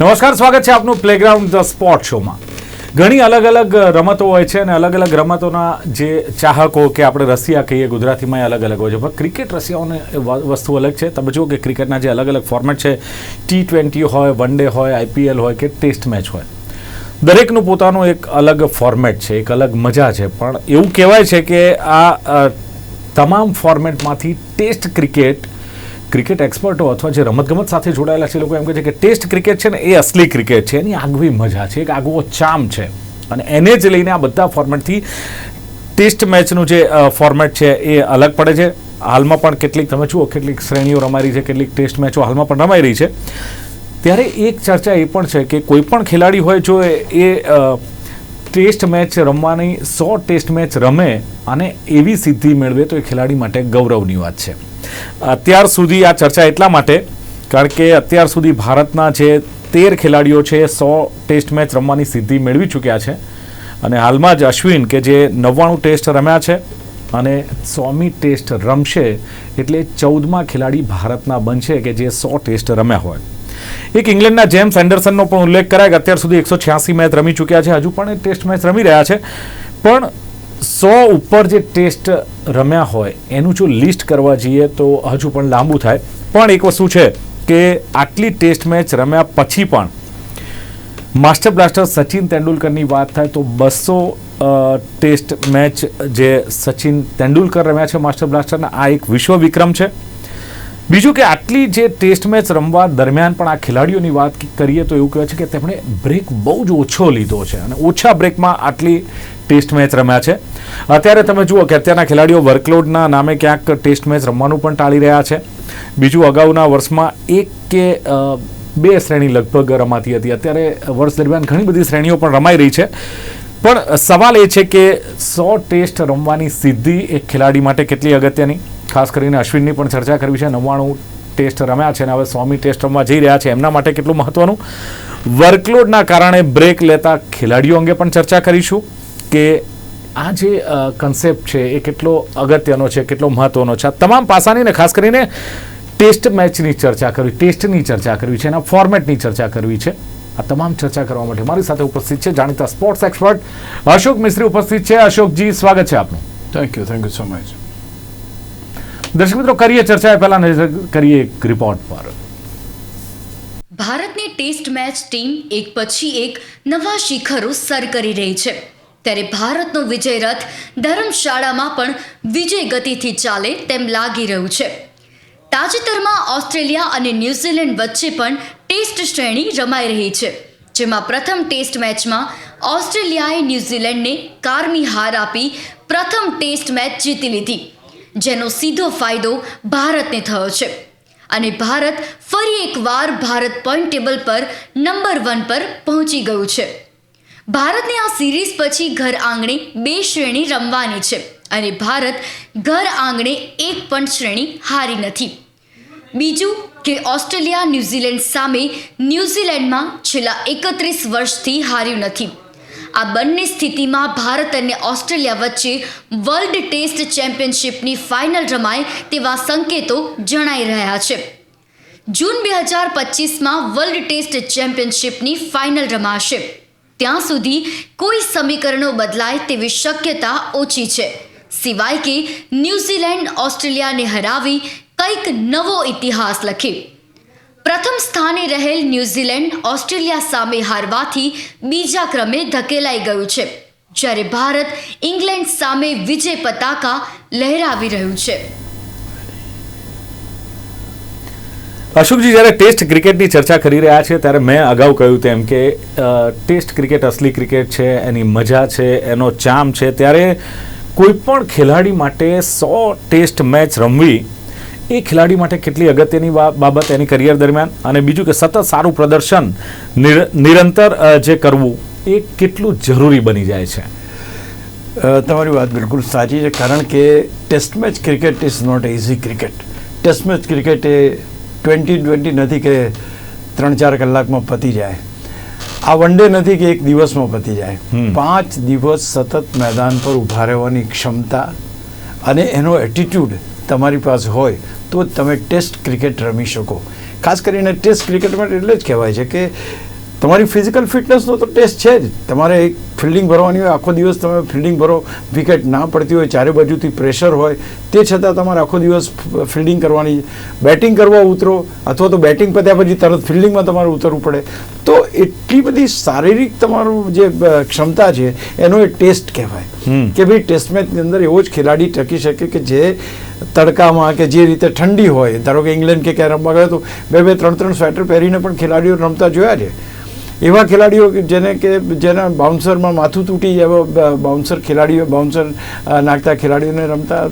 નમસ્કાર, સ્વાગત છે આપનું પ્લેગ્રાઉન્ડ ધ સ્પોર્ટ શોમાં ઘણી અલગ અલગ રમતો હોય છે અને અલગ અલગ રમતોના જે ચાહકો કે આપણે રસિયા કહીએ, ગુજરાતીમાં અલગ અલગ હોય છે. પણ ક્રિકેટ રસિયાઓને વસ્તુ અલગ છે. તમે જુઓ કે ક્રિકેટના જે અલગ અલગ ફોર્મેટ છે ટી ટ્વેન્ટી હોય, વન ડે હોય આઈપીએલ હોય કે ટેસ્ટ મેચ હોય. દરેકનું પોતાનું એક અલગ ફોર્મેટ છે, એક અલગ મજા છે. પણ એવું કહેવાય છે કે આ તમામ ફોર્મેટમાંથી ટેસ્ટ ક્રિકેટ ક્રિકેટ એક્સપર્ટો અથવા જે રમતગમત સાથે જોડાયેલા છે લોકો એમ કહે છે કે ટેસ્ટ ક્રિકેટ છે ને એ અસલી ક્રિકેટ છે. એની આગવી મજા છે. એક આગવો ચામ છે. અને એને જ લઈને આ બધા ફોર્મેટથી ટેસ્ટ મેચનું જે ફોર્મેટ છે એ અલગ પડે છે. હાલમાં પણ કેટલીક, તમે જુઓ કેટલીક શ્રેણીઓ રમાઈ રહી છે, કેટલીક ટેસ્ટ મેચો હાલમાં પણ રમાઈ રહી છે. ત્યારે એક ચર્ચા એ પણ છે કે કોઈ પણ ખેલાડી હોય જો એ ટેસ્ટ મેચ રમવાની, સો ટેસ્ટ મેચ રમે અને એવી સિદ્ધિ મેળવે તો એ ખેલાડી માટે ગૌરવની વાત છે. અત્યાર સુધી આ ચર્ચા એટલા માટે, કારણ કે અત્યાર સુધી ભારતના જે તેર ખેલાડીઓ છે એ સો ટેસ્ટ મેચ રમવાની સિદ્ધિ મેળવી ચૂક્યા છે. અને હાલમાં જ અશ્વિન, કે જે નવ્વાણું ટેસ્ટ રમ્યા છે અને સોમી ટેસ્ટ રમશે, એટલે ચૌદમા ખેલાડી ભારતના બનશે, કે જે સો ટેસ્ટ રમ્યા હોય. એક ઇંગ્લેન્ડના જેમ્સ એન્ડરસનનો પણ ઉલ્લેખ કરાય કે અત્યાર સુધી એકસો છ્યાસી મેચ રમી ચૂક્યા છે. હજુ પણ ટેસ્ટ મેચ રમી રહ્યા છે. પણ સો ઉપર જે ટેસ્ટ રમ્યા હોય, એનું જો લિસ્ટ કરવા જઈએ તો હજુ પણ લાંબુ થાય. પણ એક વસ્તુ છે કે આટલી ટેસ્ટ મેચ રમ્યા પછી પણ માસ્ટર બ્લાસ્ટર સચિન તેંડુલકરની વાત થાય તો બસો ટેસ્ટ મેચ જે સચિન તેંડુલકર રમ્યા છે માસ્ટર બ્લાસ્ટરના, આ એક વિશ્વ વિક્રમ છે. બીજું કે આટલી જે ટેસ્ટ મેચ રમવા દરમિયાન પણ આ ખેલાડીઓની વાત કરીએ તો એવું કહે છે કે તેમણે બ્રેક બહુ જ ઓછો લીધો છે અને ઓછા બ્રેકમાં આટલી ટેસ્ટ મેચ રમ્યા છે. અત્યારે તમે જુઓ કે અત્યારના ખેલાડીઓ વર્કલોડના નામે ક્યાંક ટેસ્ટ મેચ રમવાનું પણ ટાળી રહ્યા છે. બીજું અગાઉના વર્ષમાં એક કે બે શ્રેણી લગભગ રમાતી હતી. અત્યારે વર્ષ દરમિયાન ઘણી બધી શ્રેણીઓ પણ રમાઈ રહી છે. પણ સવાલ એ છે કે સો ટેસ્ટ રમવાની સિદ્ધિ એક ખેલાડી માટે કેટલી અગત્યની? ખાસ કરીને અશ્વિનની પણ ચર્ચા કરવી છે. નવ્વાણું ટેસ્ટ રમ્યા છે અને હવે સ્વામી ટેસ્ટ રમવા જઈ રહ્યા છે. એમના માટે કેટલું મહત્વનું? વર્કલોડના કારણે બ્રેક લેતા ખેલાડીઓ અંગે પણ ચર્ચા કરીશું કે આ જે કન્સેપ્ટ છે એ કેટલો અગત્યનો છે, કેટલો મહત્વનો છે. આ તમામ પાસાની ને ખાસ કરીને ટેસ્ટ મેચની ચર્ચા કરવી, ટેસ્ટની ચર્ચા કરવી છે, એના ફોર્મેટની ચર્ચા કરવી છે. આ તમામ ચર્ચા કરવા માટે મારી સાથે ઉપસ્થિત છે જાણીતા સ્પોર્ટ્સ એક્સપર્ટ અશોક મિસ્ત્રી ઉપસ્થિત છે. અશોકજી, સ્વાગત છે આપનું. Thank you thank you so much દર્શક મિત્રો, કરીએ ચર્ચા. પહેલા નજર કરીએ એક રિપોર્ટ પર. ભારતની ટેસ્ટ મેચ ટીમ એક પછી એક નવા શિખરો સર કરી રહી છે. ત્યારે ભારતનો વિજય રથ ધર્મશાળામાં પણ વિજય ગતિથી ચાલે તેમ લાગી રહ્યું છે. તાજેતરમાં ઓસ્ટ્રેલિયા અને ન્યૂઝીલેન્ડ વચ્ચે પણ ટેસ્ટ શ્રેણી રમાઈ રહી છે, જેમાં પ્રથમ ટેસ્ટ મેચમાં ઓસ્ટ્રેલિયાએ ન્યૂઝીલેન્ડને કારમી હાર આપી પ્રથમ ટેસ્ટ મેચ જીતી લીધી. જેનો સીધો ફાયદો ભારતને થયો છે. અને ભારત ફરી એકવાર ભારત પોઈન્ટ ટેબલ પર નંબર વન પર પહોંચી ગયું છે. ભારતને આ સિરીઝ પછી ઘર આંગણે બે શ્રેણી રમવાની છે અને ભારત ઘર આંગણે એક પણ શ્રેણી હારી નથી. બીજું કે ઓસ્ટ્રેલિયા ન્યૂઝીલેન્ડ સામે ન્યૂઝીલેન્ડમાં છેલ્લા એકત્રીસ વર્ષથી હાર્યું નથી. આ બંને સ્થિતિમાં ભારત અને ઓસ્ટ્રેલિયા વચ્ચે વર્લ્ડ ટેસ્ટ ચેમ્પિયનશિપની ફાઇનલ રમાય તેવા સંકેતો જણાઈ રહ્યા છે. જૂન બે હજાર પચીસમાં વર્લ્ડ ટેસ્ટ ચેમ્પિયનશિપની ફાઇનલ રમાશે. ત્યાં સુધી કોઈ સમીકરણો બદલાય તેવી શક્યતા ઓછી છે. સિવાય કે ન્યૂઝીલેન્ડ ઓસ્ટ્રેલિયાને હરાવી કંઈક નવો ઇતિહાસ લખે. પ્રથમ સ્થાને રહેલ ન્યૂઝીલેન્ડ ઓસ્ટ્રેલિયા સામે હારવાથી બીજા ક્રમે ધકેલાઈ ગયું છે, જ્યારે ભારત ઇંગ્લેન્ડ સામે વિજય પતાકા લહેરાવી રહ્યું છે. અશોકજી, જ્યારે ટેસ્ટ ક્રિકેટની ચર્ચા કરી રહ્યા છે, ત્યારે મેં અગાઉ કહ્યું તેમ કે ટેસ્ટ ક્રિકેટ અસલી ક્રિકેટ છે, એની મજા છે, એનો ચામ છે, ત્યારે કોઈ પણ ખેલાડી માટે સો ટેસ્ટ મેચ રમવી એ ખેલાડી માટે કેટલી અગત્યની બાબત એની કરિયર દરમિયાન? અને બીજું કે સતત સારું પ્રદર્શન નિરંતર જે કરવું એ કેટલું જરૂરી બની જાય છે? તમારી વાત બિલકુલ સાચી છે કારણ કે test match cricket is not easy cricket test match cricket A twenty twenty નથી કે ત્રણ ચાર કલાકમાં પતી જાય. આ વન ડે નથી કે એક દિવસમાં પતી જાય. પાંચ દિવસ સતત મેદાન પર ઊભા રહેવાની ક્ષમતા અને એનો એટીટ્યૂડ તમારી પાસે હોય તો જ તમે ટેસ્ટ ક્રિકેટ રમી શકો. ખાસ કરીને ટેસ્ટ ક્રિકેટ માટે એટલે જ કહેવાય છે કે તમારી ફિઝિકલ ફિટનેસનો તો ટેસ્ટ છે જ. તમારે એક ફિલ્ડિંગ ભરવાની હોય આખો દિવસ તમે ફિલ્ડિંગ ભરો વિકેટ ના પડતી હોય ચારે બાજુથી પ્રેશર હોય તે છતાં તમારે આખો દિવસ ફિલ્ડિંગ કરવાની બેટિંગ કરવા ઉતરો અથવા તો બેટિંગ પત્યા પછી તરત ફિલ્ડિંગમાં તમારે ઉતરવું પડે. તો એટલી બધી શારીરિક તમારું જે ક્ષમતા છે એનો એ ટેસ્ટ કહેવાય. કે ભાઈ ટેસ્ટ મેચની અંદર એવો જ ખેલાડી ટકી શકે કે જે તડકામાં કે જે રીતે ઠંડી હોય, ધારો કે ઇંગ્લેન્ડ કે ક્યાં રમવા ગયો તો બે બે ત્રણ ત્રણ સ્વેટર પહેરીને પણ ખેલાડીઓ રમતા જોયા છે. એવા ખેલાડીઓ જેને કે જેના બાઉન્સરમાં માથું તૂટી એવા બાઉન્સર ખેલાડીઓ, બાઉન્સર નાખતા ખેલાડીઓને રમતા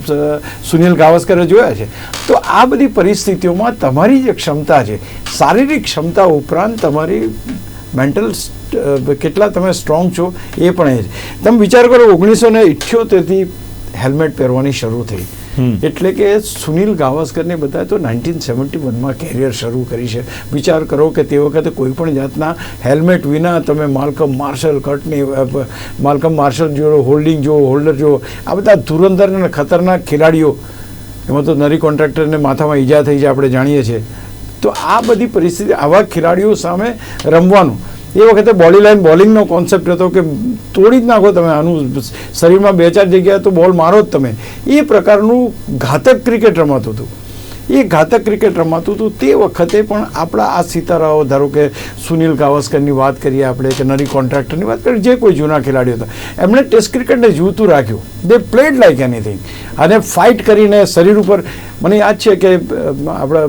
સુનિલ ગાવસ્કરે જોયા છે. તો આ બધી પરિસ્થિતિઓમાં તમારી જે ક્ષમતા છે, શારીરિક ક્ષમતા ઉપરાંત તમારી મેન્ટલ કેટલા તમે સ્ટ્રોંગ છો એ પણ એ છે. તમે વિચાર કરો, ઓગણીસો ને ઇઠ્યોતેરથી હેલ્મેટ પહેરવાની શરૂ થઈ. એટલે કે સુનિલ ગાવસ્કરને બતાવે તો નાઇન્ટીન સેવન્ટી વનમાં કેરિયર શરૂ કરી છે. વિચાર કરો કે તે વખતે કોઈ પણ જાતના હેલ્મેટ વિના તમે માલકમ માર્શલ કટની માલકમ માર્શલ જો હોલ્ડિંગ જો હોલ્ડર જો આ બધા ધુરંધર અને ખતરનાક ખેલાડીઓ એમાં તો નરી કોન્ટ્રાક્ટરને માથામાં ઈજા થઈ છે આપણે જાણીએ છીએ. તો આ બધી પરિસ્થિતિ આવા ખેલાડીઓ સામે રમવાનું. એ વખતે બોડી લાઈન બોલિંગનો કોન્સેપ્ટ હતો કે તોડી જ નાખો તમે આનું શરીરમાં બે ચાર જગ્યાએ તો બોલ મારો જ તમે. એ પ્રકારનું ઘાતક ક્રિકેટ રમાતું હતું. એ ઘાતક ક્રિકેટ રમાતું હતું તે વખતે પણ આપણા આ સિતારાઓ, ધારો કે સુનિલ ગાવસ્કરની વાત કરીએ આપણે કે નરી કોન્ટ્રાક્ટરની વાત કરીએ, જે કોઈ જૂના ખેલાડીઓ હતા, એમણે ટેસ્ટ ક્રિકેટને જીવતું રાખ્યું. દે પ્લેડ લાઈક એનીથિંગ અને ફાઇટ કરીને શરીર ઉપર, મને યાદ છે કે આપણા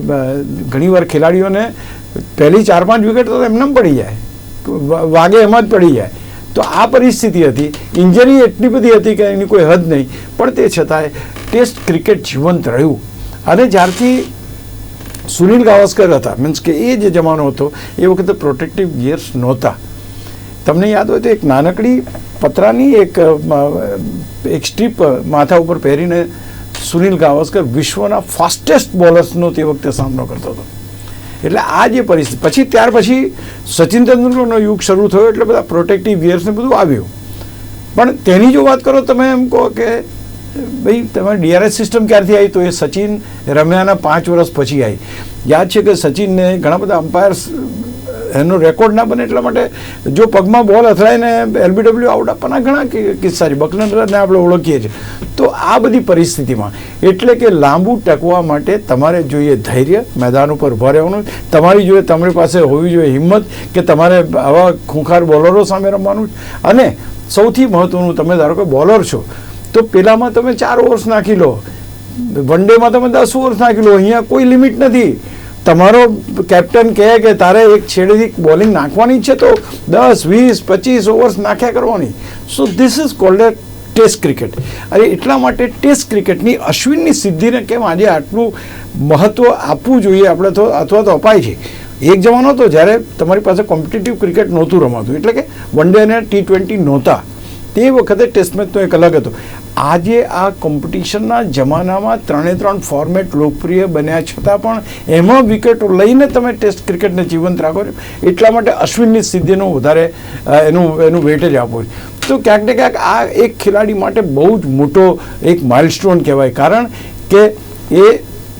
ઘણીવાર ખેલાડીઓને પહેલી ચાર પાંચ વિકેટ તો એમને પડી જાય. વાગે એમાં જ પડી જાય. તો આ પરિસ્થિતિ હતી. ઇન્જરી એટલી બધી હતી કે એની કોઈ હદ નહીં. પણ તે છતાંય ટેસ્ટ ક્રિકેટ જીવંત રહ્યું. અને જ્યારથી સુનિલ ગાવસ્કર હતા, મીન્સ કે એ જે જમાનો હતો, એ વખતે પ્રોટેક્ટિવ ગિયર્સ નહોતા. તમને યાદ હોય તો એક નાનકડી પતરાની એક એક સ્ટ્રીપ માથા ઉપર પહેરીને સુનિલ ગાવસ્કર વિશ્વના ફાસ્ટેસ્ટ બોલર્સનો તે વખતે સામનો કરતો હતો. એટલે આ જે પરિસ્થિતિ પછી ત્યાર પછી સચિન તેંડુલકરનો યુગ શરૂ થયો એટલે બધા પ્રોટેક્ટિવ ગિયર્સને બધું આવ્યું. પણ તેની જો વાત કરો તમે એમ કહો કે, ભાઈ, તમારી ડીઆરએસ સિસ્ટમ ક્યારથી આવી? તો એ સચિન રમ્યાના પાંચ વર્ષ પછી આવી. યાદ છે કે સચિનને ઘણા બધા અમ્પાયર્સ એનો રેકોર્ડ ના બને એટલા માટે જો પગમાં બોલ અથડાઈને એલબીડબ્લ્યુ આઉટ આપવાના ઘણા કિસ્સા છે. બકલંડરને આપણે ઓળખીએ છીએ. તો આ બધી પરિસ્થિતિમાં એટલે કે લાંબુ ટકવા માટે તમારે જોઈએ ધૈર્ય મેદાન ઉપર ઊભા રહેવાનું. તમારી જોઈએ તમારી પાસે હોવી જોઈએ હિંમત કે તમારે આવા ખૂંખાર બોલરો સામે રમવાનું. અને સૌથી મહત્વનું, તમે ધારો કે બોલર છો, તો પેલામાં તમે ચાર ઓવર્સ નાખી લો. વન ડેમાં તમે દસ ઓવર્સ નાખી લો. અહીંયા કોઈ લિમિટ નથી. તમારો કેપ્ટન કહે કે તારે એક છેડેથી બોલિંગ નાખવાની છે તો દસ, વીસ, પચીસ ઓવર્સ નાખ્યા કરવાની. So this is called a test cricket અરે એટલા માટે ટેસ્ટ ક્રિકેટની અશ્વિનની સિદ્ધિને કેમ આજે આટલું મહત્ત્વ આપવું જોઈએ આપણે તો અથવા તો અપાય છે? એક જમાનો હતો જ્યારે તમારી પાસે કોમ્પિટિટિવ ક્રિકેટ નહોતું રમાતું. એટલે કે વન ડે અને ટી ટ્વેન્ટી નહોતા. તે વખતે ટેસ્ટ મેચનો એક અલગ હતો. આજે આ કોમ્પિટિશનના જમાનામાં ત્રણે ત્રણ ફોર્મેટ લોકપ્રિય બન્યા છતાં પણ એમાં વિકેટો લઈને તમે ટેસ્ટ ક્રિકેટને જીવંત રાખો છો. એટલા માટે અશ્વિનની સિદ્ધિનું વધારે એનું એનું વેટેજ આપો છો. તો ક્યાંક ને ક્યાંક આ એક ખેલાડી માટે બહુ જ મોટો એક માઇલસ્ટોન કહેવાય. કારણ કે એ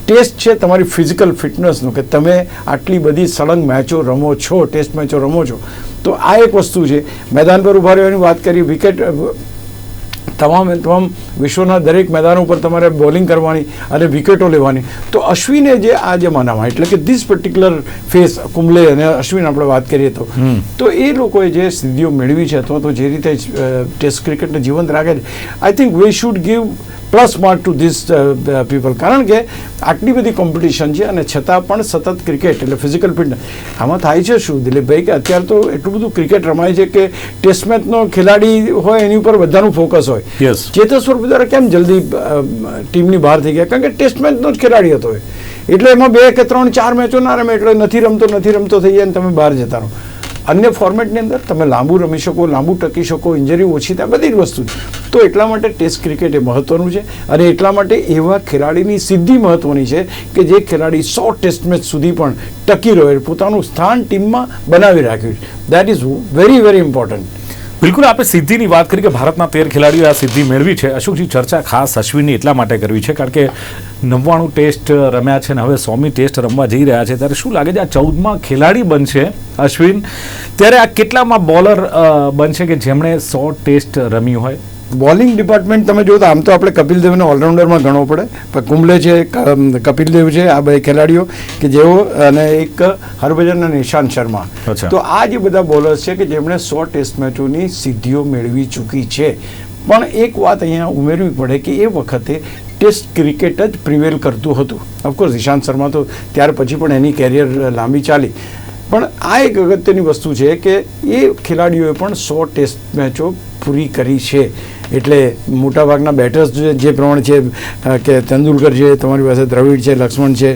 ટેસ્ટ છે તમારી ફિઝિકલ ફિટનેસનું કે તમે આટલી બધી સળંગ મેચો રમો છો ટેસ્ટ મેચો રમો છો તો આ એક વસ્તુ છે. મેદાન પર ઊભા રહેવાની વાત કરી વિકેટ તમામ તમામ વિશ્વના દરેક મેદાનો ઉપર તમારે બોલિંગ કરવાની અને વિકેટો લેવાની. તો અશ્વિને જે આ જમાનામાં એટલે કે ધીસ પર્ટિક્યુલર ફેસ કુંબલે અને અશ્વિન આપણે વાત કરીએ તો તો એ લોકોએ જે સિદ્ધિઓ મેળવી છે અથવા તો જે રીતે ટેસ્ટ ક્રિકેટને જીવંત રાખે છે I think we should give plus mark to this people. કારણ કે આટલી બધી કોમ્પિટિશન છે અને છતાં પણ સતત ક્રિકેટ એટલે ફિઝિકલ ફિટનેસ આમાં થાય છે શું? દિલીપભાઈ કે અત્યારે તો એટલું બધું ક્રિકેટ રમાય છે કે ટેસ્ટ મેચનો ખેલાડી હોય એની ઉપર બધાનું ફોકસ હોય. ચેતેશ્વર પુજારા કેમ જલ્દી ટીમની બહાર થઈ ગયા? કારણ કે ટેસ્ટ મેચનો જ ખેલાડી હતો એટલે એમાં બે કે ત્રણ ચાર મેચો ના રમે એટલે નથી રમતો નથી રમતો થઈ જાય અને તમે બહાર જતા રહો. અન્ય ફોર્મેટની અંદર તમે લાંબુ રમી શકો લાંબુ ટકી શકો ઇન્જરી ઓછી થાય બધી જ વસ્તુ છે. તો એટલા માટે ટેસ્ટ ક્રિકેટ એ મહત્વનું છે અને એટલા માટે એવા ખેલાડીની સિદ્ધિ મહત્વની છે કે જે ખેલાડી સો ટેસ્ટ મેચ સુધી પણ ટકી રહ્યો પોતાનું સ્થાન ટીમમાં બનાવી રાખ્યું છે. That is very very important બિલકુલ આપણે સિદ્ધિની વાત કરી કે ભારતના તેર ખેલાડીઓએ આ સિદ્ધિ મેળવી છે. અશોકજી, ચર્ચા ખાસ અશ્વિનની એટલા માટે કરવી છે કારણ કે નવ્વાણું ટેસ્ટ રમ્યા છે અને હવે સોમી ટેસ્ટ રમવા જઈ રહ્યા છે. ત્યારે શું લાગે છે આ ચૌદમાં ખેલાડી બનશે અશ્વિન? ત્યારે આ કેટલામાં બોલર બનશે કે જેમણે સો ટેસ્ટ રમી હોય? બોલિંગ ડિપાર્ટમેન્ટ તમે જો આમ તો આપણે કપિલ દેવને ઓલરાઉન્ડરમાં ગણવો પડે. પણ કુંબલે છે કપિલ દેવ છે આ બે ખેલાડીઓ કે જેઓ અને એક હરભજન અને નિશાંત શર્મા. તો આ જે બધા બોલર્સ છે કે જેમણે સો ટેસ્ટ મેચોની સિદ્ધિઓ મેળવી ચૂકી છે. પણ એક વાત અહીંયા ઉમેરવી પડે કે એ વખતે ટેસ્ટ ક્રિકેટ જ પ્રિવેલ કરતું હતું. ઓફકોર્સ નિશાંત શર્મા તો ત્યાર પછી પણ એની કેરિયર લાંબી ચાલી. પણ આ એક અગત્યની વસ્તુ છે કે એ ખેલાડીઓએ પણ સો ટેસ્ટ મેચો પૂરી કરી છે. એટલે મોટાભાગના બેટર્સ જે પ્રમાણે છે કે તેંડુલકર છે, તમારી પાસે દ્રવિડ છે, લક્ષ્મણ છે,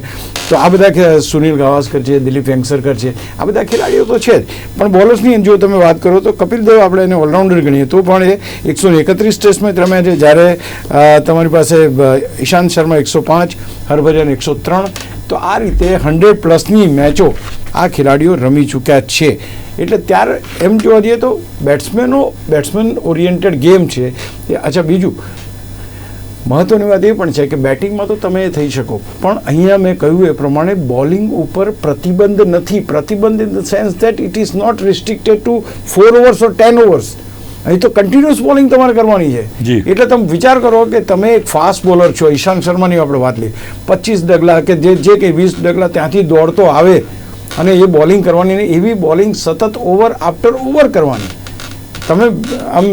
તો આ બધા સુનિલ ગાવસ્કર છે, દિલીપ વેંગસરકર છે, આ બધા ખેલાડીઓ તો છે જ. પણ બોલર્સની જો તમે વાત કરો તો કપિલ દેવ આપણે એને ઓલરાઉન્ડર ગણીએ, તો પણ એ એકસો એકત્રીસ ટેસ્ટ મેચ રમ્યા છે. જ્યારે તમારી પાસે ઈશાંત શર્મા એકસો પાંચ, હરભજન એકસો ત્રણ તો આ રીતે હંડ્રેડ પ્લસની મેચો આ ખેલાડીઓ રમી ચૂક્યા છે. એટલે ત્યારે એમ જોવા જઈએ તો બેટ્સમેનો, બેટ્સમેન ઓરિએન્ટેડ ગેમ છે. એ અચ્છા, બીજું મહત્વની વાત એ પણ છે કે બેટિંગમાં તો તમે થઈ શકો. પણ અહીંયા મેં કહ્યું એ પ્રમાણે બોલિંગ ઉપર પ્રતિબંધ નથી. પ્રતિબંધ in the sense that it is not restricted to four overs or ten overs. અહીં તો કન્ટિન્યુઅસ બોલિંગ તમારે કરવાની છે. એટલે તમે વિચાર કરો કે તમે એક ફાસ્ટ બોલર છો ઈશાંત શર્માની આપણે વાત લઈએ પચીસ ડગલા કે જે જે કે વીસ ડગલા ત્યાંથી દોડતો આવે અને એ બોલિંગ કરવાની ને એવી બોલિંગ સતત ઓવર આફ્ટર ઓવર કરવાની. તમે આમ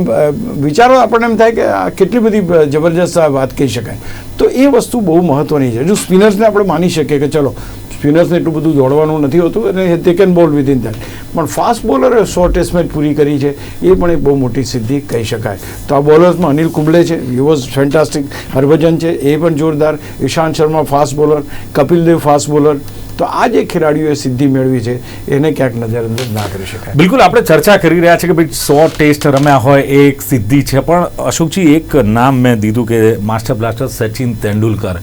વિચારો આપણને એમ થાય કે આ કેટલી બધી જબરજસ્ત વાત કહી શકાય. તો એ વસ્તુ બહુ મહત્વની છે. જો સ્પિનર્સને આપણે માની શકીએ કે ચલો સ્પિનર્સને એટલું બધું દોડવાનું નથી હોતું અને તે કેન બોલ વિધિન દેટ પણ ફાસ્ટ બોલરે સો ટેસ્ટ મેચ પૂરી કરી છે, એ પણ એક બહુ મોટી સિદ્ધિ કહી શકાય. તો આ બોલર્સમાં અનિલ કુંબલે છે હી વોઝ ફેન્ટાસ્ટિક હરભજન છે, એ પણ જોરદાર. Ishant Sharma fast bowler Kapil Dev fast bowler તો આ જે ખેલાડીઓએ સિદ્ધિ મેળવી છે, એને ક્યાંક નજરઅંદાજ ના કરી શકાય. બિલકુલ, આપણે ચર્ચા કરી રહ્યા છે કે ભાઈ સો ટેસ્ટ રમ્યા હોય, એ એક સિદ્ધિ છે. પણ અશોકજી, એક નામ મેં દીધું કે માસ્ટર બ્લાસ્ટર સચિન તેંડુલકર.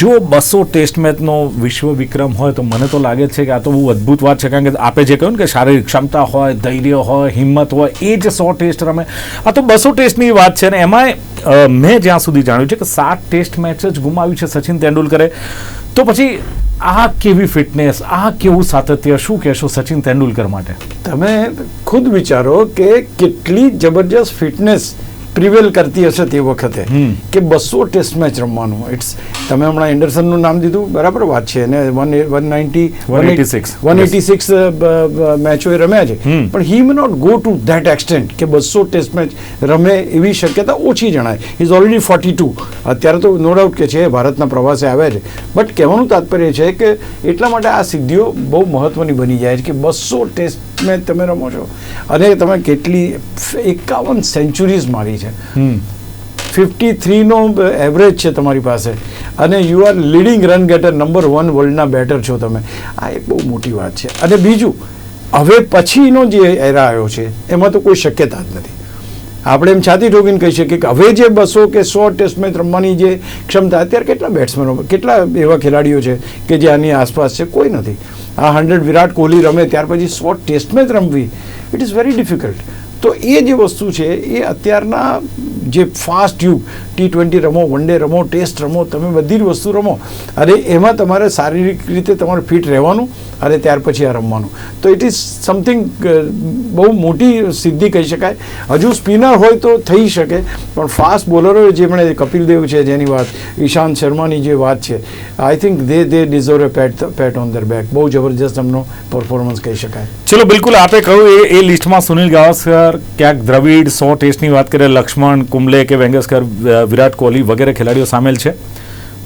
જો બસો ટેસ્ટ મેચનો વિશ્વ વિક્રમ હોય, તો મને તો લાગે છે કે આ તો બહુ અદ્ભુત વાત છે. કારણ કે આપે જે કહ્યું ને કે શારીરિક ક્ષમતા હોય, ધૈર્ય હોય, હિંમત હોય, એ જ સો ટેસ્ટ રમે. આ તો બસો ટેસ્ટની વાત છે. ને એમાંય મેં જ્યાં સુધી જાણ્યું છે કે સાત ટેસ્ટ મેચ જ ગુમાવી છે સચિન તેંડુલકરે. તો પછી આ કેવી ફિટનેસ આ કેવું સાતત્ય, શું કહેશો સચિન તેંડુલકર માટે? તમે ખુદ વિચારો કે કેટલી જબરજસ્ત ફિટનેસ પ્રિવેલ કરતી હશે તે વખતે. કે બસો ટેસ્ટ મેચ રમવાનું. ઇટ્સ તમે હમણાં એન્ડરસનનું નામ દીધું બરાબર વાત છે. અને one one ninety 186. One eighty six. મેચો એ રમ્યા છે. પણ he may not go to that extent કે બસો ટેસ્ટ મેચ રમે એવી શક્યતા ઓછી જણાય. ઇઝ ઓલરેડી ફોર્ટી ટુ અત્યારે તો નો ડાઉટ કે છે ભારતના પ્રવાસે આવ્યા છે. બટ કહેવાનું તાત્પર્ય છે કે એટલા માટે આ સિદ્ધિઓ બહુ મહત્વની બની જાય છે કે બસો ટેસ્ટ મેચ તમે રમો છો. અને તમે કેટલી એકાવન સેન્ચુરીઝ મારી છે. ફિફ્ટી થ્રીનો એવરેજ છે તમારી પાસે. અને you are leading run getter number one વર્લ્ડના batter છો તમે. આ એક બહુ મોટી વાત છે. અને બીજું હવે પછીનો જે એરા આવ્યો છે એમાં તો કોઈ શક્યતા જ નથી. આપણે એમ છાતી ઠોકીને કહી શકીએ કે હવે જે બસો કે સો ટેસ્ટ મેચ રમવાની જે ક્ષમતા, અત્યારે કેટલા બેટ્સમેનો કેટલા એવા ખેલાડીઓ છે કે જે આની આસપાસ છે? કોઈ નથી. આ હંડ્રેડ વિરાટ કોહલી રમે, ત્યાર પછી સો ટેસ્ટ મેચ રમવી. ઇટ ઇઝ વેરી ડિફિકલ્ટ તો એ જે વસ્તુ છે, એ અત્યારના જે ફાસ્ટ યુગ ટી ટ્વેન્ટી રમો વન ડે રમો ટેસ્ટ રમો, તમે બધી જ વસ્તુ રમો. અને એમાં તમારે શારીરિક રીતે તમારે ફિટ રહેવાનું, અને ત્યાર પછી આ રમવાનું. તો ઇટ ઇઝ સમથિંગ બહુ મોટી સિદ્ધિ કહી શકાય. હજુ સ્પિનર હોય તો થઈ શકે, પણ ફાસ્ટ બોલરો જેમણે કપિલ દેવ છે જેની વાત, ઈશાંત શર્માની જે વાત છે I think they they deserve a pat pat on their back બહુ જબરજસ્ત એમનો પરફોર્મન્સ કહી શકાય. ચલો, બિલકુલ, આપે કહ્યું એ લિસ્ટમાં સુનિલ ગાવસ્કર, ક્યાંક દ્રવિડ, સો ટેસ્ટની વાત કરીએ લક્ષ્મણ કુંબલે કે વેંગસ્કર વિરાટ કોહલી વગેરે ખેલાડીઓ સામેલ છે.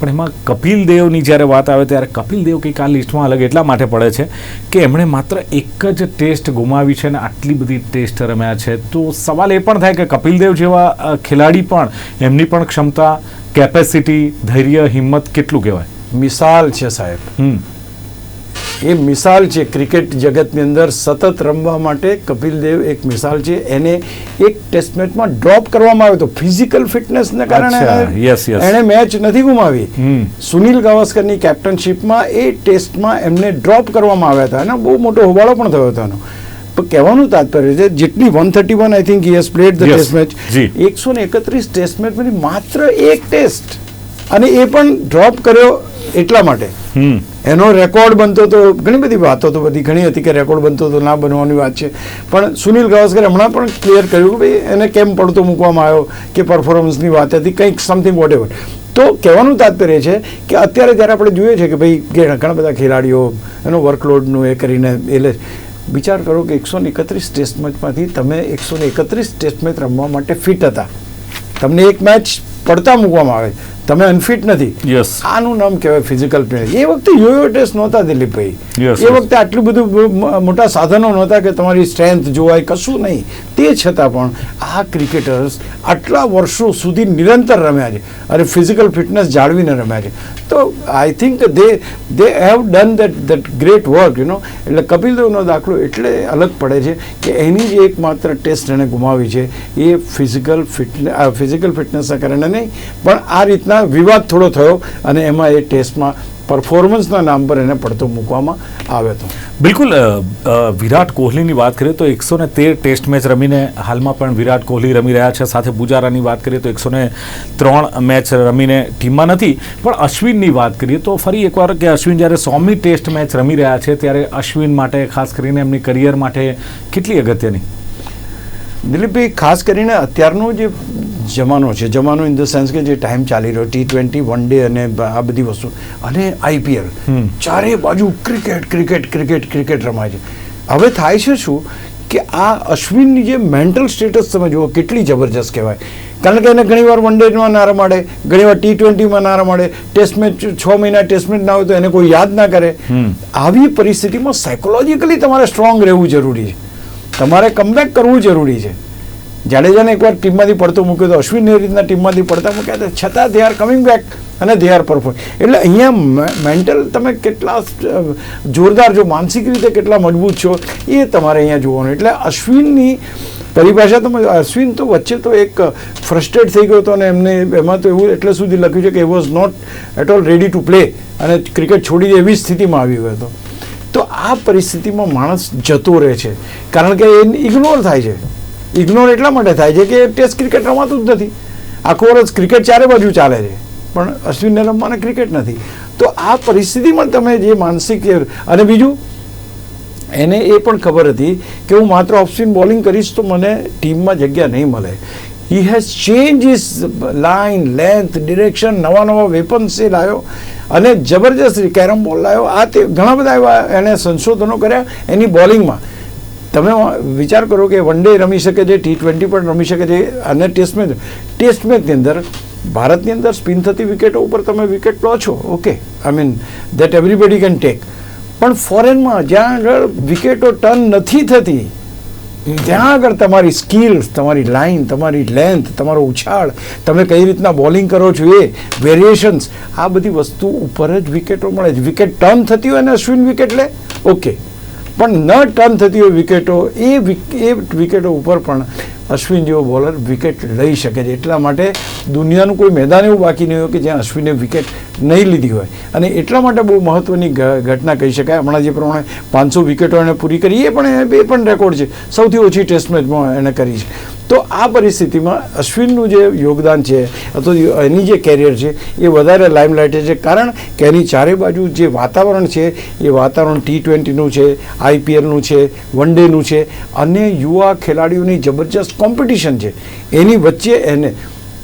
પણ એમાં કપિલ દેવની જ્યારે વાત આવે ત્યારે કપિલ દેવ કંઈક આ લિસ્ટમાં અલગ એટલા માટે પડે છે કે એમણે માત્ર એક જ ટેસ્ટ ગુમાવી છે અને આટલી બધી ટેસ્ટ રમ્યા છે. તો સવાલ એ પણ થાય કે કપિલ દેવ જેવા ખેલાડી પણ એમની પણ ક્ષમતા કેપેસિટી ધૈર્ય હિંમત કેટલું કહેવાય? મિસાલ છે સાહેબ. હમ. એ મિસાલ છે ક્રિકેટ જગતની અંદર સતત રમવા માટે કપિલ દેવ એક મિસાલ છે. એને એક ટેસ્ટ મેચમાં ડ્રોપ કરવામાં આવ્યો તો ફિઝિકલ ફિટનેસને કારણે એણે- મેચ નથી ગુમાવી. સુનિલ ગાવસ્કરની કેપ્ટનશીપમાં એ ટેસ્ટમાં એમને ડ્રોપ કરવામાં આવ્યા હતા. અને બહુ મોટો હોબાળો પણ થયો હતો પણ કહેવાનું તાત્પર્ય છે જેટલી one thirty one I think yes played the test match એકસો ને એકત્રીસ ટેસ્ટ મેચમાંથી માત્ર એક ટેસ્ટ અને એ પણ ડ્રોપ કર્યો એટલા માટે. એનો રેકોર્ડ બનતો તો ઘણી બધી વાતો તો બધી ઘણી હતી કે રેકોર્ડ બનતો તો ના બનવાની વાત છે. પણ સુનિલ ગાવસ્કરે હમણાં પણ ક્લિયર કર્યું કે ભાઈ એને કેમ પડતો મૂકવામાં આવ્યો કે પરફોર્મન્સની વાત હતી કંઈક સમથિંગ વોટ એવર તો કહેવાનું તાત્પર્ય છે કે અત્યારે જ્યારે આપણે જોઈએ છે કે ભાઈ ઘણા બધા ખેલાડીઓ એનો વર્કલોડનું એ કરીને એ લે વિચાર કરો કે એકસો ને એકત્રીસ ટેસ્ટ મેચમાંથી તમે એકસો ને એકત્રીસ ટેસ્ટ મેચ રમવા માટે ફિટ હતા. તમને એક મેચ પડતા મૂકવામાં આવે. તમે અનફિટ નથી. યસ આનું નામ કહેવાય ફિઝિકલ ટ્રેનિંગ એ વખતે યોયો ટેસ્ટ નહોતા દિલીપભાઈ એ વખતે આટલું બધું મોટા સાધનો નહોતા કે તમારી સ્ટ્રેન્થ જોવાય કશું નહીં. તે છતાં પણ આ ક્રિકેટર્સ આટલા વર્ષો સુધી નિરંતર રમ્યા છે. અને ફિઝિકલ ફિટનેસ જાળવીને રમ્યા છે. તો I think they they have done that that great work you know એટલે કપિલ દેવનો દાખલો એટલે અલગ પડે છે કે એની જે એકમાત્ર ટેસ્ટ એણે ગુમાવી છે. એ ફિઝિકલ ફિટને ફિઝિકલ ફિટનેસના કારણે નહીં પણ આ રીતના વિવાદ થોડો થયો અને એમાં એ ટેસ્ટમાં પરફોર્મન્સના નામ પર એને પડતો મૂકવામાં આવ્યો હતો. બિલકુલ વિરાટ કોહલીની વાત કરીએ તો એકસો ને તેર ટેસ્ટ મેચ રમીને હાલમાં પણ વિરાટ કોહલી રમી રહ્યા છે. સાથે પુજારાની વાત કરીએ તો એકસો ને ત્રણ મેચ રમીને ટીમમાં નથી. પણ અશ્વિનની વાત કરીએ તો ફરી એકવાર કે અશ્વિન જ્યારે સોમી ટેસ્ટ મેચ રમી રહ્યા છે, ત્યારે અશ્વિન માટે ખાસ કરીને એમની કરિયર માટે કેટલી અગત્યની? દિલીપભાઈ ખાસ કરીને અત્યારનો જે જમાનો છે જમાનો ઇન ધ સેન્સ કે જે ટાઈમ ચાલી રહ્યો ટી ટ્વેન્ટી વન ડે અને આ બધી વસ્તુ અને આઈપીએલ. ચારે બાજુ ક્રિકેટ ક્રિકેટ ક્રિકેટ ક્રિકેટ રમાય છે. હવે થાય છે શું કે આ અશ્વિનની જે મેન્ટલ સ્ટેટસ તમે જુઓ કેટલી જબરજસ્ત કહેવાય. કારણ કે એને ઘણીવાર વન ડેમાં ના રમાડે ઘણીવાર ટી ટ્વેન્ટીમાં ના રમાડે ટેસ્ટ મેચ છ મહિના ટેસ્ટ મેચ ના હોય તો એને કોઈ યાદ ના કરે. આવી પરિસ્થિતિમાં સાયકોલોજીકલી તમારે સ્ટ્રોંગ રહેવું જરૂરી છે. તમારે કમબેક કરવું જરૂરી છે. જાડેજાને એકવાર ટીમમાંથી પડતો મૂક્યો તો અશ્વિન એ રીતના ટીમમાંથી પડતા મૂક્યા હતા. છતાં દે આર કમિંગ બેક અને દે આર પરફોર્મ એટલે અહીંયા મેન્ટલ તમે કેટલા જોરદાર જો માનસિક રીતે કેટલા મજબૂત છો એ તમારે અહીંયા જોવાનું. એટલે અશ્વિનની પરિભાષા તમે, અશ્વિન તો વચ્ચે તો એક ફ્રસ્ટ્રેટ થઈ ગયો હતો અને એમને એમાં તો એવું એટલે સુધી લખ્યું છે કે એ was not at all ready to play અને ક્રિકેટ છોડી દે એવી સ્થિતિમાં આવી ગયો હતો. તો આ પરિસ્થિતિમાં માણસ જતો રહે છે. કારણ કે એ ઇગ્નોર થાય છે. ઇગ્નોર એટલા માટે થાય છે કે ટેસ્ટ ક્રિકેટ રમાતું જ નથી. આખો વર્ષ ક્રિકેટ ચારે બાજુ ચાલે છે. પણ અશ્વિનને રમવાને ક્રિકેટ નથી. તો આ પરિસ્થિતિમાં તમે જે માનસિક અને બીજું, એને એ પણ ખબર હતી કે હું માત્ર ઓફ બોલિંગ કરીશ તો મને ટીમમાં જગ્યા નહીં મળે. He has change is line length direction નવા નવા વેપન્સ એ લાવ્યો. અને જબરજસ્ત કેરમ બોલ લાવ્યો આ તે ઘણા બધા એવા એણે સંશોધનો કર્યા એની બોલિંગમાં. તમે વિચાર કરો કે વન ડે રમી શકે છે, ટી ટ્વેન્ટી પણ રમી શકે છે, અને ટેસ્ટ મેચ. ટેસ્ટ મેચની અંદર, ભારતની અંદર સ્પિન થતી વિકેટો ઉપર તમે વિકેટ લો છો. Okay. I mean that everybody can take પણ ફોરેનમાં જ્યાં આગળ વિકેટો ટર્ન નથી થતી ત્યાં આગળ તમારી સ્કિલ્સ તમારી લાઇન તમારી લેન્થ, તમારો ઉછાળ, તમે કઈ રીતના બોલિંગ કરો છો એ, વેરિએશન્સ, આ બધી વસ્તુ ઉપર જ વિકેટો મળે છે. વિકેટ ટર્ન થતી હોય ને અશ્વિન વિકેટ લે? ઓકે. પણ ન ટર્ન થતી હોય વિકેટો, એ એ વિકેટો ઉપર પણ અશ્વિન જેવો બોલર વિકેટ લઈ શકે છે. એટલા માટે દુનિયાનું કોઈ મેદાન એવું બાકી નહીં હોય કે જ્યાં અશ્વિને વિકેટ નહીં લીધી હોય. અને એટલા માટે બહુ મહત્ત્વની ઘટના કહી શકાય. હમણાં જે પ્રમાણે પાંચસો વિકેટો એણે પૂરી કરી, એ પણ એ પણ રેકોર્ડ છે. સૌથી ઓછી ટેસ્ટ મેચમાં એણે કરી છે. તો આ પરિસ્થિતિમાં અશ્વિનનું જે યોગદાન છે, અથવા એની જે કેરિયર છે, એ વધારે લાઇમલાઇટે છે. કારણ કે એની ચારે બાજુ જે વાતાવરણ છે, એ વાતાવરણ ટી ટ્વેન્ટીનું છે આઈપીએલનું છે વન ડેનું છે, અને યુવા ખેલાડીઓની જબરજસ્ત કોમ્પિટિશન છે. એની વચ્ચે એને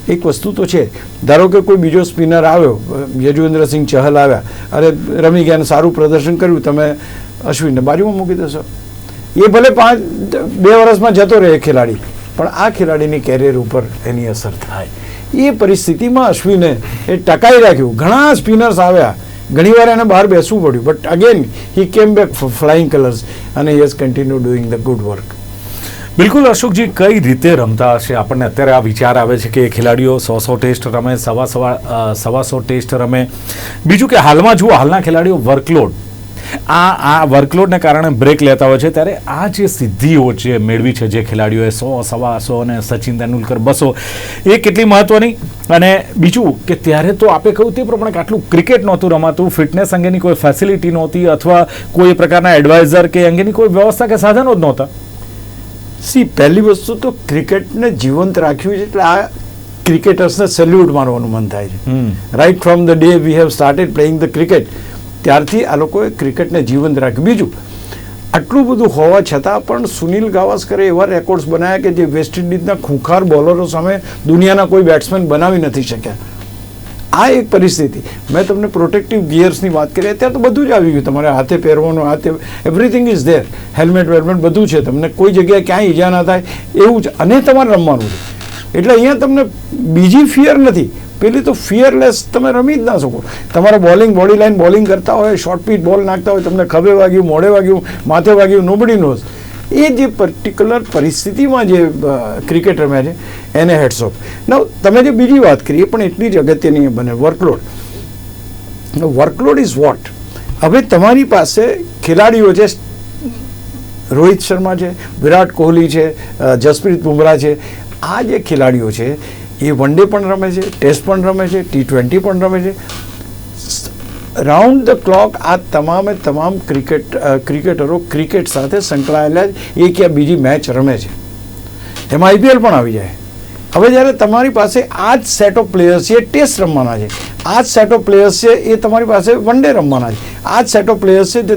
એક વસ્તુ તો છે, ધારો કે કોઈ બીજો સ્પિનર આવ્યો યજુવેન્દ્રસિંહ ચહલ આવ્યા, અરે રમી ગયા સારું પ્રદર્શન કર્યું, તમે અશ્વિનને બાજુમાં મૂકી દેશો. એ ભલે પાંચ, બે વર્ષમાં જતો રહે ખેલાડી. પણ આ ખેલાડીની કેરિયર ઉપર એની અસર થાય. એ પરિસ્થિતિમાં અશ્વિને એ ટકાઈ રાખ્યું. ઘણા સ્પિનર્સ આવ્યા. ઘણીવાર એને બહાર બેસવું પડ્યું. But again he came back flying colours અને yes continue doing the good work બિલકુલ અશોકજી, કઈ રીતે રમતા હશે? આપણને અત્યારે આ વિચાર આવે છે કે ખેલાડીઓ સો સો ટેસ્ટ રમે સવા સવા સવા સો ટેસ્ટ રમે. બીજું કે હાલમાં જુઓ, હાલના ખેલાડીઓ વર્કલોડ આ આ વર્કલોડને કારણે બ્રેક લેતા હોય છે. ત્યારે આ જે સિદ્ધિઓ જે મેળવી છે જે ખેલાડીઓએ સો સવા સો અને સચિન તેંડુલકર બસો એ કેટલી મહત્વની? અને બીજું કે ત્યારે તો આપે કહ્યું તે પ્રમાણે આટલું ક્રિકેટ નહોતું રમાતું ફિટનેસ અંગેની કોઈ ફેસિલિટી નહોતી અથવા કોઈ પ્રકારના એડવાઇઝર કે અંગેની કોઈ વ્યવસ્થા કે સાધનો જ નહોતા. સી પહેલી વસ્તુ તો ક્રિકેટને જીવંત રાખ્યું છે એટલે આ ક્રિકેટર્સને સેલ્યુટ મારવાનું મન થાય છે. Right from the day we have started playing the cricket ત્યારથી આ લોકોએ ક્રિકેટને જીવંત રાખ્યું. બીજું, આટલું બધું હોવા છતાં પણ સુનિલ ગાવસ્કરે એવા રેકોર્ડ્સ બનાવ્યા કે જે વેસ્ટ ઇન્ડિઝના ખૂંખાર બોલરો સામે દુનિયાના કોઈ બેટ્સમેન બનાવી નથી શક્યા. આ એક પરિસ્થિતિ. મેં તમને પ્રોટેક્ટિવ ગિયર્સની વાત કરી. અત્યારે તો બધું જ આવી ગયું. તમારે હાથે પહેરવાનું, હાથે એવરીથિંગ ઇઝ ધેર હેલ્મેટ વેલમેટ બધું છે. તમને કોઈ જગ્યાએ ક્યાંય ઈજા ના થાય એવું જ. અને તમારે રમવાનું છે. એટલે અહીંયા તમને બીજી ફિયર નથી. પેલી તો ફિયરલેસ તમે રમી જ ના શકો. તમારે બોલિંગ બોડી લાઈન બોલિંગ કરતા હોય શોર્ટ પીચ બોલ નાખતા હોય, તમને ખભે વાગ્યું મોડે વાગ્યું, માથે વાગ્યું નોબડી નોઝ એ જે પર્ટિક્યુલર પરિસ્થિતિમાં જે ક્રિકેટ રમ્યા છે, એને હેડસોપ નવ તમે જે બીજી વાત કરી, એ પણ એટલી જ અગત્યની બને. વર્કલોડ વર્કલોડ ઇઝ વોટ હવે તમારી પાસે ખેલાડીઓ છે, રોહિત શર્મા છે, વિરાટ કોહલી છે જસપ્રીત બુમરાહ છે. આ જે ખેલાડીઓ છે એ વન ડે પણ રમે છે, ટેસ્ટ પણ રમે છે, ટી ટ્વેન્ટી પણ રમે છે. રાઉન્ડ ધ ક્લોક આ તમામે તમામ ક્રિકેટ ક્રિકેટરો ક્રિકેટ સાથે સંકળાયેલા એક યા બીજી મેચ રમે છે. એમાં આઈપીએલ પણ આવી જાય. હવે જ્યારે તમારી પાસે આ જ સેટ ઓફ પ્લેયર્સ છે ટેસ્ટ રમવાના છે. આ જ સેટ ઓફ પ્લેયર્સ છે, એ તમારી પાસે વન ડે રમવાના છે. આ જ સેટ ઓફ પ્લેયર્સ છે, જે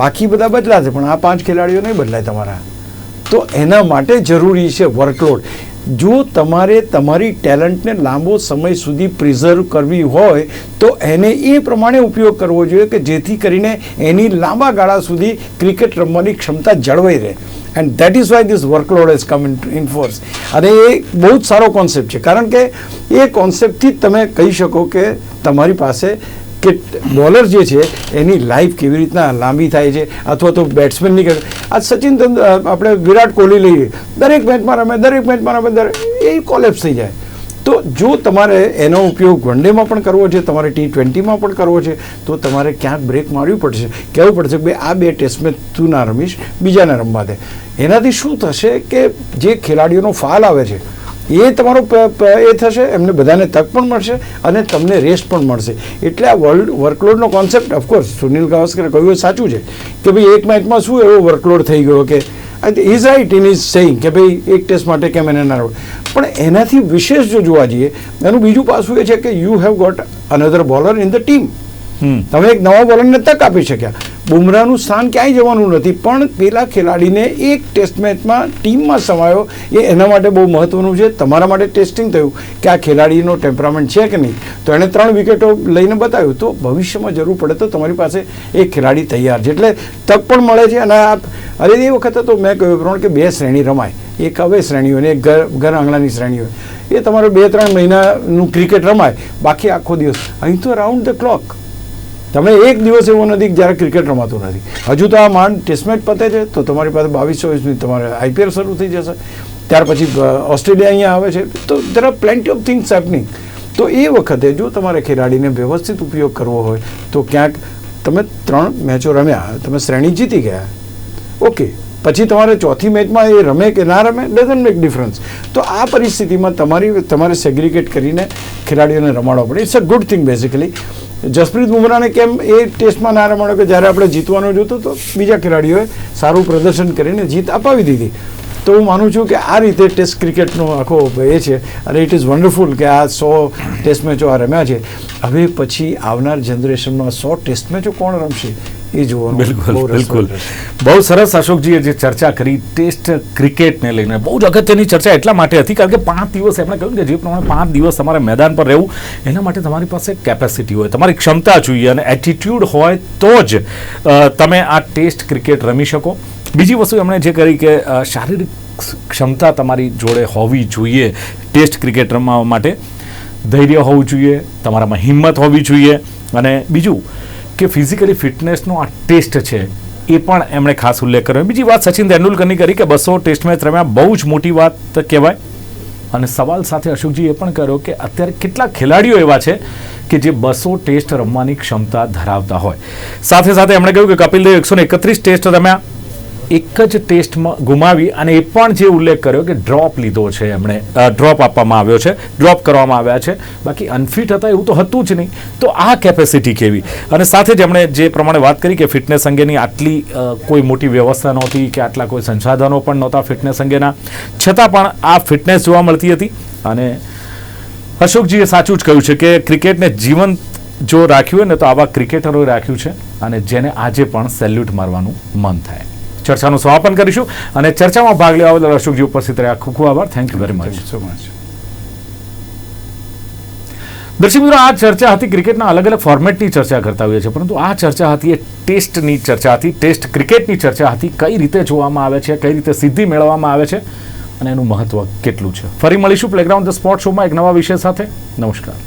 બાકી બધા બદલાશે, પણ આ પાંચ ખેલાડીઓ નહીં બદલાય તમારા. તો એના માટે જરૂરી છે વર્કલોડ. જો તમારે તમારી ટેલેન્ટને લાંબો સમય સુધી પ્રિઝર્વ કરવી હોય, તો એને એ પ્રમાણે ઉપયોગ કરવો જોઈએ કે જેથી કરીને એની લાંબા ગાળા સુધી ક્રિકેટ રમવાની ક્ષમતા જળવાઈ રહે. And that is why this workload is come in force અને એ બહુ જ સારો કોન્સેપ્ટ છે. કારણ કે એ કોન્સેપ્ટથી જ તમે કહી શકો કે તમારી પાસે કે બોલર જે છે, એની લાઈફ કેવી રીતના લાંબી થાય છે, અથવા તો બેટ્સમેનની કે આ સચિન તેંદુ- આપણે વિરાટ કોહલી લઈએ, દરેક મેચમાં રમે, દરેક મેચમાં રમે, દરેક એ કોલેપ્સ થઈ જાય. તો જો તમારે એનો ઉપયોગ વન ડેમાં પણ કરવો છે, તમારે ટી ટ્વેન્ટીમાં પણ કરવો છે, તો તમારે ક્યાંક બ્રેક મારવી પડશે. કહેવું પડશે કે આ બે ટેસ્ટ મેચ તું ના રમીશ, બીજાને રમવા દે. એનાથી શું થશે કે જે ખેલાડીઓનો ફાલ આવે છે એ તમારો એ થશે એમને બધાને તક પણ મળશે અને તમને રેસ્ટ પણ મળશે. એટલે આ વર્લ્ડ વર્કલોડનો કોન્સેપ્ટ ઓફકોર્સ સુનિલ ગાવસ્કરે કહ્યું એ સાચું છે કે ભાઈ એક મેચમાં શું એવો વર્કલોડ થઈ ગયો કે is right in is saying કે ભાઈ એક ટેસ્ટ માટે કેમ એને ના? પણ એનાથી વિશેષ જો જોવા જઈએ એનું બીજું પાસું એ છે કે you have got another bowler in the team તમે એક નવા બોલરને તક આપી શક્યા. બુમરાહનું સ્થાન ક્યાંય જવાનું નથી, પણ પેલા ખેલાડીને એક ટેસ્ટ મેચમાં ટીમમાં સમાયો એ એના માટે બહુ મહત્વનું છે. તમારા માટે ટેસ્ટિંગ થયું કે આ ખેલાડીનો ટેમ્પરામેન્ટ છે કે નહીં? તો એણે ત્રણ વિકેટો લઈને બતાવ્યું. તો ભવિષ્યમાં જરૂર પડે તો તમારી પાસે એક ખેલાડી તૈયાર છે. એટલે તક પણ મળે છે અને અરે, એ વખતે તો મેં કહ્યું પ્રમાણે કે બે શ્રેણી રમાય. એક હવે શ્રેણી હોય ને એક ઘર ઘર આંગણાની શ્રેણી હોય. એ તમારે બે ત્રણ મહિનાનું ક્રિકેટ રમાય. બાકી આખો દિવસ. અહીં તો રાઉન્ડ ધ ક્લોક તમે એક દિવસ એવો નથી કે જ્યારે ક્રિકેટ રમાતું નથી. હજુ તો આ માંડ ટેસ્ટ મેચ પતે છે, તો તમારી પાસે બાવીસ ચોવીસની તમારે આઈપીએલ શરૂ થઈ જશે. ત્યાર પછી ઓસ્ટ્રેલિયા અહીંયા આવે છે. તો there are plenty of things happening તો એ વખતે જો તમારે ખેલાડીને વ્યવસ્થિત ઉપયોગ કરવો હોય, તો ક્યાંક તમે ત્રણ મેચો રમ્યા, તમે શ્રેણી જીતી ગયા. ઓકે, પછી તમારે ચોથી મેચમાં એ રમે કે ના રમે ડઝન્ટ મેક ડિફરન્સ તો આ પરિસ્થિતિમાં તમારી, તમારે સેગ્રિગેટ કરીને ખેલાડીઓને રમાડવા પડે. It's a good thing basically Jasprit બુમરાને કેમ એ ટેસ્ટમાં ના રમાડ્યો કે જ્યારે આપણે જીતવાનું જોતું તો બીજા ખેલાડીઓએ સારું પ્રદર્શન કરીને જીત અપાવી દીધી. તો હું માનું છું કે આ રીતે ટેસ્ટ ક્રિકેટનો આખો એ છે અને ઇટ ઇઝ વન્ડરફુલ કે આ સો ટેસ્ટ મેચો આ રમ્યા છે. હવે પછી આવનાર જનરેશનમાં સો ટેસ્ટ મેચો કોણ રમશે? એ જોવાનું બિલકુલ બિલકુલ. બહુ સરસ અશોકજીએ જે ચર્ચા કરી ટેસ્ટ ક્રિકેટને લઈને. બહુ જ અગત્યની ચર્ચા એટલા માટે હતી કારણ કે પાંચ દિવસ એમણે કહ્યું કે જે પ્રમાણે પાંચ દિવસ તમારે મેદાન પર રહેવું એના માટે તમારી પાસે કેપેસિટી હોય તમારી ક્ષમતા જોઈએ અને એટીટ્યૂડ હોય તો જ તમે આ ટેસ્ટ ક્રિકેટ રમી શકો. બીજી વસ્તુ એમણે જે કરી કે શારીરિક ક્ષમતા તમારી જોડે હોવી જોઈએ ટેસ્ટ ક્રિકેટ રમવા માટે. ધૈર્ય હોવું જોઈએ તમારામાં હિંમત હોવી જોઈએ. અને બીજું કે ફિઝિકલી ફિટનેસનો આ ટેસ્ટ છે, એ પણ એમણે ખાસ ઉલ્લેખ કર્યો. બીજી વાત સચિન તેંડુલકરની કરી કે બસો ટેસ્ટ મેચ રમ્યા, બહુ જ મોટી વાત કહેવાય. અને સવાલ સાથે અશોકજી એ પણ કર્યો કે અત્યારે કેટલા ખેલાડીઓ એવા છે કે જે બસો ટેસ્ટ રમવાની ક્ષમતા ધરાવતા હોય. સાથે સાથે એમણે કહ્યું કે કપિલ દેવ એકસો એકત્રીસ ટેસ્ટ રમ્યા. એક જ ટેસ્ટમાં ગુમાવી અને એ પણ જે ઉલ્લેખ કર્યો કે ડ્રોપ લીધો છે એમણે ડ્રોપ આપવામાં આવ્યો છે ડ્રોપ કરવામાં આવ્યા છે. બાકી અનફિટ હતા એવું તો હતું જ નહીં. તો આ કેપેસિટી કેવી? અને સાથે જ એમણે જે પ્રમાણે વાત કરી કે ફિટનેસ અંગેની આટલી કોઈ મોટી વ્યવસ્થા નહોતી કે આટલા કોઈ સંસાધનો પણ નહોતા ફિટનેસ અંગેના. છતાં પણ આ ફિટનેસ જોવા મળતી હતી અને અશોકજીએ સાચું જ કહ્યું છે કે ક્રિકેટને જીવંત જો રાખ્યું હોય ને તો આવા ક્રિકેટરોએ રાખ્યું છે અને જેને આજે પણ સેલ્યુટ મારવાનું મન થાય. ચર્ચાનું સમાપન કરીશું અને ચર્ચામાં ભાગ લેવા બદલ અશોકજી ઉપસ્થિત રહ્યા. ખૂબ ખૂબ આભાર. Thank you very much so much દર્શક મિત્રો આ ચર્ચા હતી ક્રિકેટના અલગ અલગ ફોર્મેટની ચર્ચા કરતા હોઈએ છીએ પરંતુ આ ચર્ચા હતી એ ટેસ્ટની ચર્ચા હતી. ટેસ્ટ ક્રિકેટની ચર્ચા હતી. કઈ રીતે જોવામાં આવે છે કઈ રીતે સિદ્ધિ મેળવવામાં આવે છે અને એનું મહત્વ કેટલું છે? ફરી મળીશું પ્લેગ્રાઉન્ડ ધ સ્પોર્ટ શોમાં એક નવા વિષય સાથે. નમસ્કાર.